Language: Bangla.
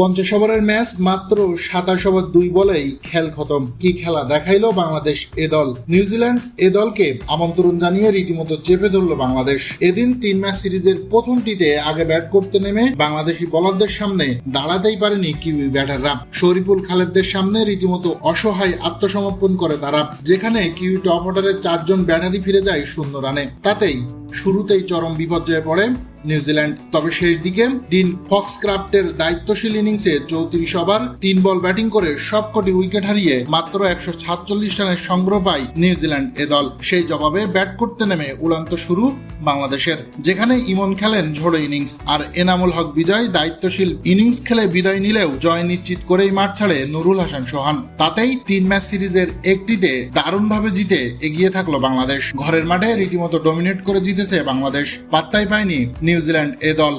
পঞ্চাশ ওভারের ম্যাচ মাত্র সাতাশ ওভার দুই বলেই খেল খতম। কি খেলা দেখাইলো বাংলাদেশ এ দল? নিউজিল্যান্ড এ দলকে আমন্ত্রণ জানিয়ে রীতিমতো চেপে ধরল বাংলাদেশ। এদিন তিন ম্যাচ সিরিজের প্রথমটিতে আগে ব্যাট করতে নেমে বাংলাদেশি বলারদের সামনে দাঁড়াতেই পারেনি কিউই ব্যাটাররা। শরীফুল খালেদদের সামনে রীতিমতো অসহায় আত্মসমর্পণ করে তারা, যেখানে কিউই টপ অর্ডারের চারজন ব্যাটারি ফিরে যায় শূন্য রানে। তাতেই শুরুতেই চরম বিপর্যয়ে পড়ে নিউজিল্যান্ড। তবে শেষ দিকে ডিন ফক্সক্রাফটের দায়িত্বশীল ইনিংসে চৌত্রিশ ওভার, তিন বল ব্যাটিং করে সবকটি উইকেট হারিয়ে মাত্র একশো সাতচল্লিশ রানের সংগ্রহ পায় নিউজিল্যান্ড এ দল। সেই জবাবে ব্যাট করতে নেমে উড়ান্ত শুরু বাংলাদেশের, যেখানে ইমন খেলেন ঝোড়ো ইনিংস। আর এনামুল হক বিজয় দায়িত্বশীল ইনিংস খেলে বিদায় নিলেও জয় নিশ্চিত করেই মাঠ ছাড়ে নুরুল হাসান সোহান। তাতেই তিন ম্যাচ সিরিজের একটিতে দারুণভাবে জিতে এগিয়ে থাকল বাংলাদেশ। ঘরের মাঠে রীতিমতো ডমিনেট করে জিতেছে বাংলাদেশ। পাত্তাই পায়নি নিউজিল্যান্ড এ দল।